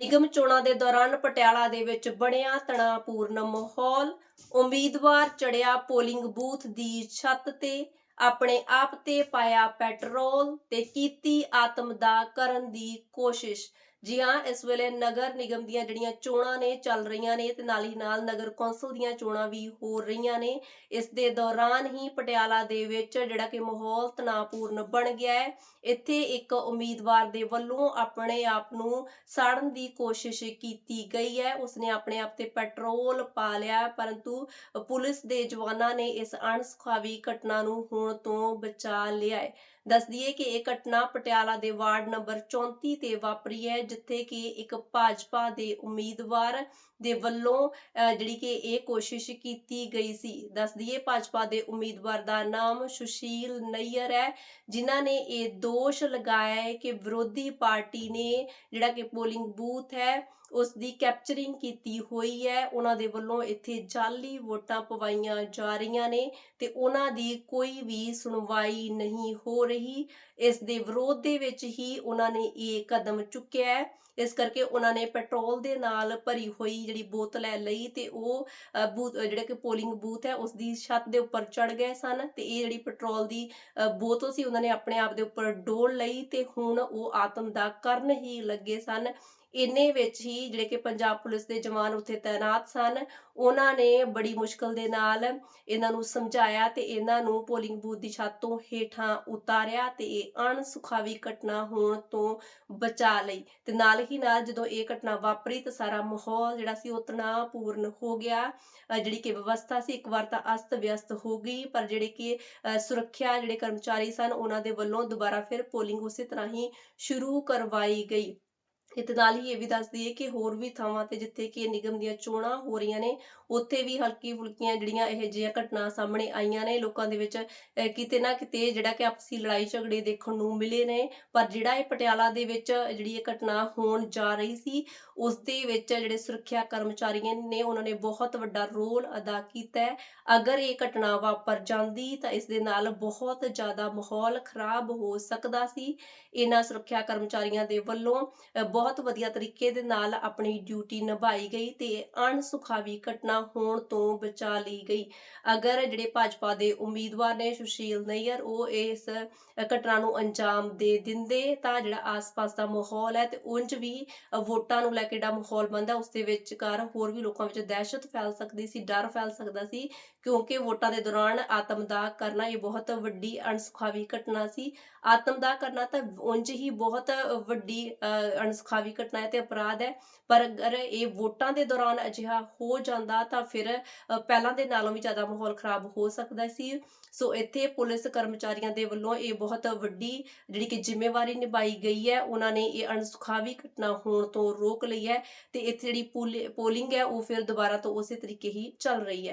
ਨਿਗਮ ਚੋਣਾਂ ਦੇ ਦੌਰਾਨ ਪਟਿਆਲਾ ਦੇ ਵਿੱਚ ਬਣਿਆ ਤਣਾਅਪੂਰਨ ਮਾਹੌਲ। ਉਮੀਦਵਾਰ ਚੜਿਆ ਪੋਲਿੰਗ ਬੂਥ ਦੀ ਛੱਤ ਤੇ ਆਪਣੇ ਆਪ ਤੇ ਪਾਇਆ ਪੈਟਰੋਲ ਤੇ ਕੀਤੀ ਆਤਮਦਾਹ ਕਰਨ ਦੀ ਕੋਸ਼ਿਸ਼। ਜੀ ਹਾਂ ਇਸ ਵੇਲੇ ਨਗਰ ਨਿਗਮ ਦੀਆਂ ਜਿਹੜੀਆਂ ਚੋਣਾਂ ਨੇ ਚੱਲ ਰਹੀਆਂ ਨੇ ਤੇ ਨਾਲ ਹੀ ਨਾਲ ਨਗਰ ਕੌਂਸਲ ਦੀਆਂ ਚੋਣਾਂ ਵੀ ਹੋ ਰਹੀਆਂ ਨੇ। ਇਸ ਦੇ ਦੌਰਾਨ ਹੀ ਪਟਿਆਲਾ ਦੇ ਵਿੱਚ ਜਿਹੜਾ ਕਿ ਮਾਹੌਲ ਤਣਾਅਪੂਰਨ ਬਣ ਗਿਆ ਹੈ। ਇੱਥੇ ਇੱਕ ਉਮੀਦਵਾਰ ਦੇ ਵੱਲੋਂ ਆਪਣੇ ਆਪ ਨੂੰ ਸਾੜਨ ਦੀ ਕੋਸ਼ਿਸ਼ ਕੀਤੀ ਗਈ ਹੈ। ਉਸਨੇ ਆਪਣੇ ਆਪ ਤੇ ਪੈਟਰੋਲ ਪਾ ਲਿਆ, ਪਰੰਤੂ ਪੁਲਿਸ ਦੇ ਜਵਾਨਾਂ ਨੇ ਇਸ ਅਣਸੁਖਾਵੀ ਘਟਨਾ ਨੂੰ ਹੋਣ ਤੋਂ ਬਚਾ ਲਿਆ ਹੈ। ਦੱਸ ਦਈਏ ਕਿ ਇਹ ਘਟਨਾ ਪਟਿਆਲਾ ਦੇ ਵਾਰਡ ਨੰਬਰ 34 ਤੇ ਵਾਪਰੀ ਹੈ, ਜਿੱਥੇ ਕਿ ਇੱਕ ਭਾਜਪਾ ਦੇ ਉਮੀਦਵਾਰ ਦੇ ਵੱਲੋਂ ਜਿਹੜੀ ਕਿ ਇਹ ਕੋਸ਼ਿਸ਼ ਕੀਤੀ ਗਈ ਸੀ। ਦੱਸ ਦਈਏ, ਭਾਜਪਾ ਦੇ ਉਮੀਦਵਾਰ ਦਾ ਨਾਮ ਸੁਸ਼ੀਲ ਨਈਅਰ ਹੈ, ਜਿਨ੍ਹਾਂ ਨੇ ਇਹ ਦੋਸ਼ ਲਗਾਇਆ ਹੈ ਕਿ ਵਿਰੋਧੀ ਪਾਰਟੀ ਨੇ ਜਿਹੜਾ ਕਿ ਪੋਲਿੰਗ ਬੂਥ ਹੈ, ਉਸ ਦੀ ਕੈਪਚਰਿੰਗ ਕੀਤੀ ਹੋਈ ਹੈ। ਉਹਨਾਂ ਦੇ ਵੱਲੋਂ ਇੱਥੇ ਜਾਲੀ ਵੋਟਾਂ ਪਵਾਈਆਂ ਜਾ ਰਹੀਆਂ ਨੇ ਤੇ ਉਹਨਾਂ ਦੀ ਕੋਈ ਵੀ ਸੁਣਵਾਈ ਨਹੀਂ ਹੋ ਰਹੀ, ਇਸ ਦੇ ਵਿਰੋਧ ਦੇ ਵਿੱਚ ਹੀ ਉਹਨਾਂ ਨੇ ਇਹ ਕਦਮ ਚੁੱਕਿਆ ਹੈ। ਇਸ ਕਰਕੇ ਉਹਨਾਂ ਨੇ ਪੈਟਰੋਲ ਦੇ ਨਾਲ ਭਰੀ ਹੋਈ ਜਿਹੜੀ ਬੋਤਲ ਹੈ ਲਈ ਤੇ ਉਹ ਜਿਹੜਾ ਕਿ ਪੋਲਿੰਗ ਬੂਥ ਹੈ, ਉਸ ਦੀ ਛੱਤ ਦੇ ਉੱਪਰ ਚੜ ਗਏ ਸਨ ਤੇ ਇਹ ਜਿਹੜੀ ਪੈਟਰੋਲ ਦੀ ਬੋਤਲ ਸੀ, ਉਹਨਾਂ ਨੇ ਆਪਣੇ ਆਪ ਦੇ ਉੱਪਰ ਡੋਲ ਲਈ ਤੇ ਹੁਣ ਉਹ ਆਤਮ ਦਾ ਕਰਨ ਹੀ ਲੱਗੇ ਸਨ। ਇੰਨੇ ਵਿੱਚ ਹੀ ਜਿਹੜੇ ਕਿ ਪੰਜਾਬ ਪੁਲਿਸ ਦੇ ਜਵਾਨ ਉੱਥੇ ਤਾਇਨਾਤ ਸਨ। ਉਹਨਾਂ ਨੇ ਬੜੀ ਮੁਸ਼ਕਲ ਦੇ ਨਾਲ ਇਹਨਾਂ ਨੂੰ ਸਮਝਾਇਆ ਤੇ ਇਹਨਾਂ ਨੂੰ ਪੋਲਿੰਗ ਬੂਥ ਦੀ ਛੱਤ ਤੋਂ ਹੇਠਾਂ ਉਤਾਰਿਆ ਤੇ ਇਹ ਅਣਸੁਖਾਵੀ ਘਟਨਾ ਹੋਣ ਤੋਂ ਬਚਾ ਲਈ ਤੇ ਨਾਲ ਹੀ ਨਾਲ ਜਦੋਂ ਇਹ ਘਟਨਾ ਵਾਪਰੀ ਤਾਂ ਸਾਰਾ ਮਾਹੌਲ ਜਿਹੜਾ ਸੀ ਉਹ ਤਣਾਅਪੂਰਨ ਹੋ ਗਿਆ। ਅਹ ਜਿਹੜੀ ਕਿ ਵਿਵਸਥਾ ਸੀ ਇੱਕ ਵਾਰ ਤਾਂ ਅਸਤ ਵਿਅਸਤ ਹੋ ਗਈ ਪਰ ਜਿਹੜੇ ਕਿ ਸੁਰੱਖਿਆ ਜਿਹੜੇ ਕਰਮਚਾਰੀ ਸਨ ਉਹਨਾਂ ਦੇ ਵੱਲੋਂ ਦੁਬਾਰਾ ਫਿਰ ਪੋਲਿੰਗ ਉਸੇ ਤਰ੍ਹਾਂ ਹੀ ਸ਼ੁਰੂ ਕਰਵਾਈ ਗਈ। ਇਹਦੇ ਨਾਲ ਹੀ ਇਹ ਵੀ ਦੱਸ ਦਈਏ ਕਿ ਹੋਰ ਵੀ ਥਾਵਾਂ ਤੇ ਜਿੱਥੇ ਕਿ ਨਿਗਮ ਦੀਆਂ ਚੋਣਾਂ ਹੋ ਰਹੀਆਂ ਨੇ, ਉੱਥੇ ਵੀ ਹਲਕੀ ਫੁਲਕੀਆਂ ਜਿਹੜੀਆਂ ਇਹ ਜਿਹੀਆਂ ਘਟਨਾ ਸਾਹਮਣੇ ਆਈਆਂ ਨੇ, ਲੋਕਾਂ ਦੇ ਵਿੱਚ, ਅਹ, ਕਿਤੇ ਨਾ ਕਿਤੇ ਜਿਹੜਾ ਕਿ ਆਪਸੀ ਲੜਾਈ ਝਗੜੇ ਦੇਖਣ ਨੂੰ ਮਿਲੇ ਨੇ, ਪਰ ਜਿਹੜਾ ਇਹ ਪਟਿਆਲਾ ਦੇ ਵਿੱਚ ਜਿਹੜੀ ਇਹ ਘਟਨਾ ਹੋਣ ਜਾ ਰਹੀ ਸੀ, ਉਸ ਦੇ ਵਿੱਚ ਜਿਹੜੇ ਸੁਰੱਖਿਆ ਕਰਮਚਾਰੀਆਂ ਨੇ, ਉਹਨਾਂ ਨੇ ਬਹੁਤ ਵੱਡਾ ਰੋਲ ਅਦਾ ਕੀਤਾ ਹੈ। ਅਗਰ ਇਹ ਘਟਨਾ ਵਾਪਰ ਜਾਂਦੀ ਤਾਂ ਇਸ ਦੇ ਨਾਲ ਬਹੁਤ ਜ਼ਿਆਦਾ ਮਾਹੌਲ ਖਰਾਬ ਹੋ ਸਕਦਾ ਸੀ। ਇਹਨਾਂ ਸੁਰੱਖਿਆ ਕਰਮਚਾਰੀਆਂ ਦੇ ਵੱਲੋਂ ਬਹੁਤ ਵਧੀਆ ਤਰੀਕੇ ਦੇ ਨਾਲ ਆਪਣੀ ਡਿਊਟੀ ਨਿਭਾਈ ਗਈ ਤੇ ਅਣਸੁਖਾਵੀ ਘਟਨਾ ਹੋਣ ਤੋਂ ਬਚਾ ਲਈ ਗਈ। ਅਗਰ ਜਿਹੜੇ ਭਾਜਪਾ ਦੇ ਉਮੀਦਵਾਰ ਨੇ ਸੁਸ਼ੀਲ ਨਈਅਰ ਉਹ ਇਸ ਘਟਨਾ ਨੂੰ ਅੰਜਾਮ ਦੇ ਦਿੰਦੇ ਤਾਂ ਜਿਹੜਾ ਆਸ-ਪਾਸ ਦਾ ਮਾਹੌਲ ਹੈ ਤੇ ਉਂਝ ਵੀ ਵੋਟਾਂ ਨੂੰ ਲੈ ਕੇ ਜਿਹੜਾ ਮਾਹੌਲ ਬਣਦਾ ਉਸ ਦੇ ਵਿਚਕਾਰ ਹੋਰ ਵੀ ਲੋਕਾਂ ਵਿੱਚ ਦਹਿਸ਼ਤ ਫੈਲ ਸਕਦੀ ਸੀ ਡਰ ਫੈਲ ਸਕਦਾ ਸੀ ਕਿਉਂਕਿ ਵੋਟਾਂ ਦੇ ਦੌਰਾਨ ਆਤਮਦਾਹ ਕਰਨਾ ਇਹ ਬਹੁਤ ਵੱਡੀ ਅਣਸੁਖਾਵੀ ਘਟਨਾ ਸੀ। ਆਤਮਦਾਹ ਕਰਨਾ ਤਾਂ ਉਂਝ ਹੀ ਬਹੁਤ ਵੱਡੀ ਅ, ਅਣਸੁਖਾਵੀ ਘਟਨਾ ਹੈ ਤੇ ਅਪਰਾਧ ਹੈ। ਪਰ ਅਗਰ ਇਹ ਵੋਟਾਂ ਦੇ ਦੌਰਾਨ ਅਜਿਹਾ ਹੋ ਜਾਂਦਾ ਤਾਂ ਫਿਰ ਪਹਿਲਾਂ ਦੇ ਨਾਲੋਂ ਵੀ ਜ਼ਿਆਦਾ ਮਾਹੌਲ ਖਰਾਬ ਹੋ ਸਕਦਾ ਸੀ। ਸੋ ਇੱਥੇ ਪੁਲਿਸ ਕਰਮਚਾਰੀਆਂ ਦੇ ਵੱਲੋਂ ਇਹ ਬਹੁਤ ਵੱਡੀ ਜਿਹੜੀ ਕਿ ਜ਼ਿੰਮੇਵਾਰੀ ਨਿਭਾਈ ਗਈ ਹੈ। ਉਹਨਾਂ ਨੇ ਇਹ ਅਣਸੁਖਾਵੀ ਘਟਨਾ ਹੋਣ ਤੋਂ ਰੋਕ ਲਈ ਹੈ ਤੇ ਇੱਥੇ ਜਿਹੜੀ ਪੋਲਿੰਗ ਹੈ ਉਹ ਫਿਰ ਦੁਬਾਰਾ ਤੋਂ ਉਸੇ ਤਰੀਕੇ ਹੀ ਚੱਲ ਰਹੀ ਹੈ।